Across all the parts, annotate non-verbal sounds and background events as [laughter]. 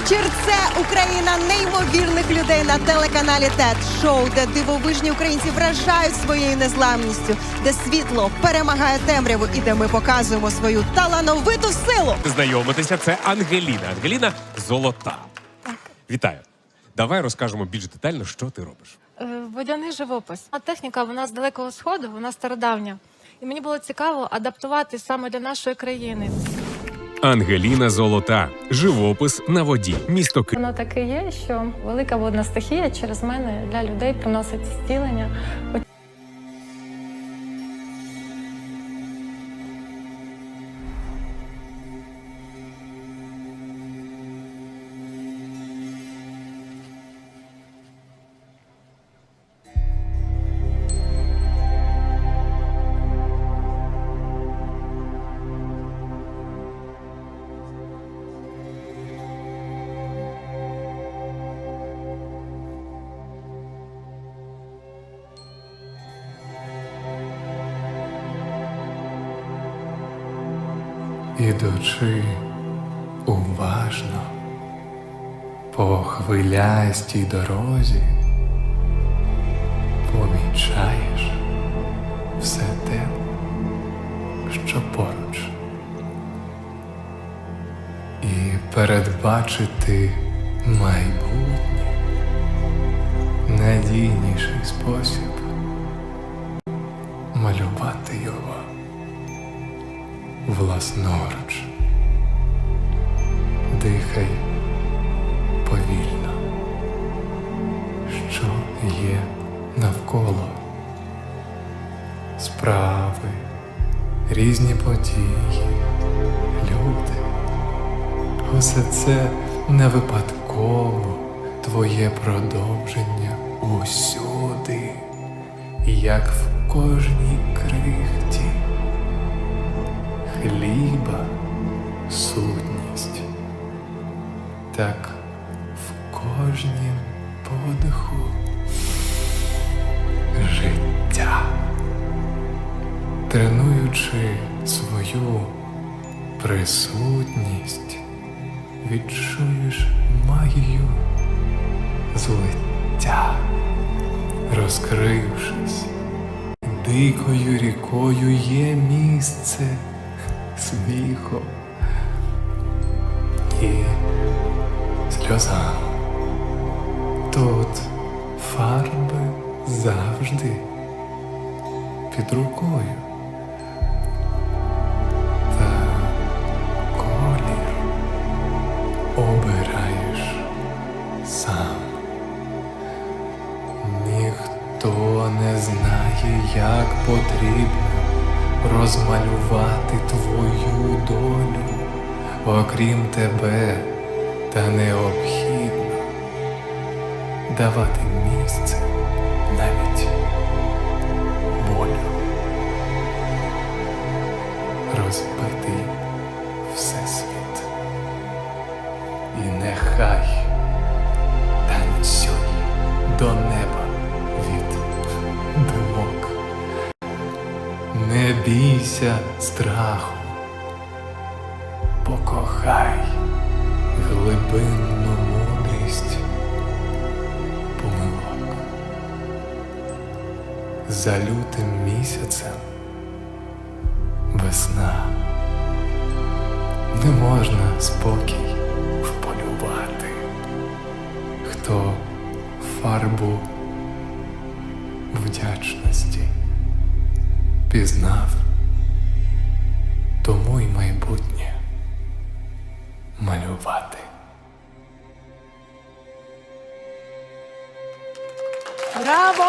вечір. Це Україна неймовірних людей на телеканалі ТЕТ. Шоу, де дивовижні українці вражають своєю незламністю, де світло перемагає темряву і де ми показуємо свою талановиту силу. Знайомитися, це Ангеліна. Ангеліна золота. Вітаю. Давай розкажемо більш детально, що ти робиш. Е, Водяний живопис. А техніка вона з далекого сходу, вона стародавня. І мені було цікаво адаптувати саме для нашої країни. Ангеліна Золота. Живопис на воді. Місто Київ. Воно таке є, що велика водна стихія через мене для людей приносить зцілення. Ідучи уважно по хвилястій дорозі, помічаєш все те, що поруч. І передбачити майбутнє надійніший спосіб малювати його власноруч. Дихай повільно, що є навколо справи, різні події, люди. Усе це не випадково твоє продовження усюди, як в кожній крихті хліба сутність, так в кожнім подиху життя, тренуючи свою присутність, відчуєш магію злиття, розкрившись. Дикою рікою є місце сміхом і сльозам. Тут фарби завжди під рукою. Та колір обираєш сам. Ніхто не знає, як потрібно розмалювати твою долю, окрім тебе, та необхідно давати місце навіть болю. Розбитий всесвіт. І нехай бійся страху, покохай глибинну мудрість помилок. За лютим місяцем весна. Не можна спокій вполювати. Хто фарбу вдячності пізнав, тому й майбутнє малювати. Браво!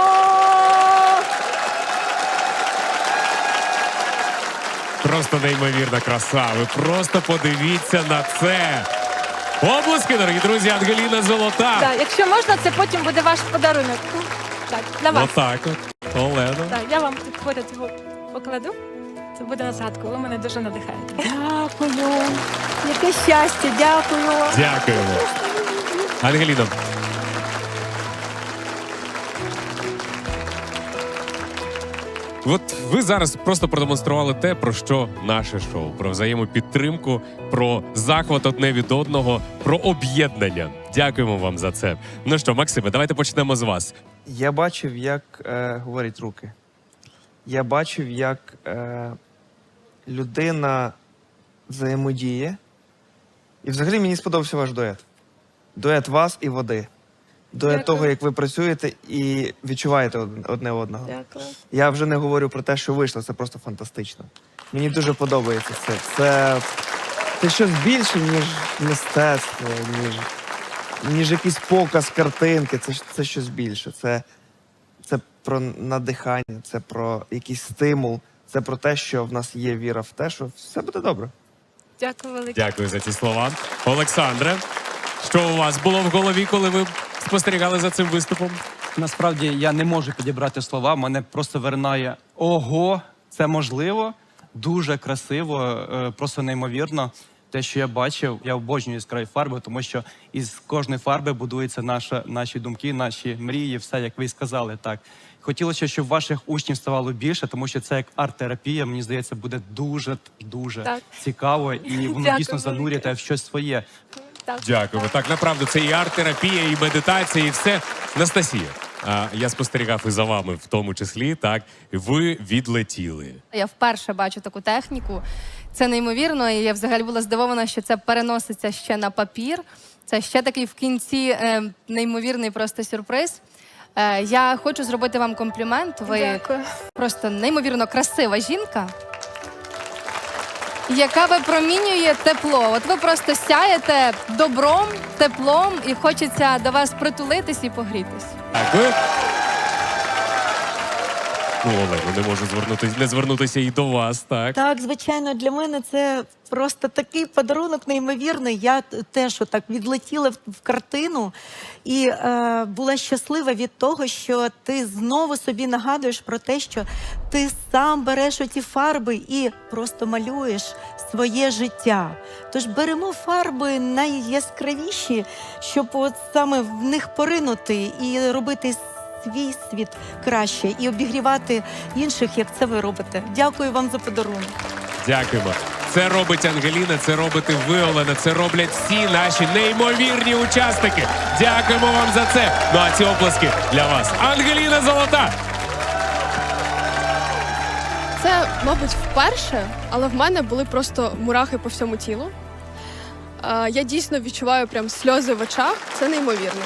Просто неймовірна краса. Ви просто подивіться на це. Обласки, дорогі друзі, Ангеліна Золота. так, якщо можна, це потім буде ваш подарунок. Так, для вас. Отак от. Олена. Так, вам його покладу. Це буде на згадку. Ви мене дуже надихаєте. Дякую. Яке щастя, дякую. Дякуємо. Ангеліно, От ви зараз просто продемонстрували те, про що наше шоу: про взаємопідтримку, про захват одне від одного, про об'єднання. Дякуємо вам за це. Ну що, Максиме, давайте почнемо з вас. Я бачив, як е, говорять руки. Я бачив, як е, людина взаємодіє. І взагалі мені сподобався ваш дует. Дует вас і води. Дует Дякую. того, як ви працюєте і відчуваєте од- одне одного. Дякую. Я вже не говорю про те, що вийшло, це просто фантастично. Мені дуже подобається це. Це, це щось більше, ніж мистецтво, ніж, ніж якийсь показ картинки. Це, ж- це щось більше. Це, це про надихання, це про якийсь стимул, це про те, що в нас є віра в те, що все буде добре. Дякую велике. Дякую за ці слова. Олександре, що у вас було в голові, коли ви спостерігали за цим виступом? Насправді я не можу підібрати слова. Мене просто виринає ого, це можливо, дуже красиво, е, просто неймовірно. Те, що я бачив, я обожнюю яскраві фарби, тому що із кожної фарби будуються наша, наші думки, наші мрії, все як ви і сказали. Так хотілося, щоб ваших учнів ставало більше, тому що це як арт-терапія. Мені здається, буде дуже дуже Так. цікаво, і [laughs] воно Дякую дійсно занурює в щось своє. Так. Дякуємо. Так, направду, це і арт-терапія, і медитація, і все. Анастасія, а, я спостерігав і за вами в тому числі. Так, ви відлетіли. Я вперше бачу таку техніку. Це неймовірно, і я взагалі була здивована, що це переноситься ще на папір. Це ще такий в кінці е, неймовірний просто сюрприз. Е, я хочу зробити вам комплімент. Ви Дякую. просто неймовірно красива жінка, яка випромінює тепло. От ви просто сяєте добром, теплом, і хочеться до вас притулитись і погрітись. Дякую. Ну, не можу звернутися, не звернутися і до вас, так. Так, звичайно, для мене це просто такий подарунок неймовірний. Я теж отак відлетіла в, в картину і е, була щаслива від того, що ти знову собі нагадуєш про те, що ти сам береш оті фарби і просто малюєш своє життя. Тож беремо фарби найяскравіші, щоб от саме в них поринути і робити свій світ краще і обігрівати інших, як це ви робите. Дякую вам за подарунок. Дякуємо. Це робить Ангеліна, це робите ви, Олена, це роблять всі наші неймовірні учасники. Дякуємо вам за це. Ну а ці оплески для вас. Ангеліна Золота! Це, мабуть, вперше, але в мене були просто мурахи по всьому тілу. Е, Я дійсно відчуваю прям сльози в очах. Це неймовірно.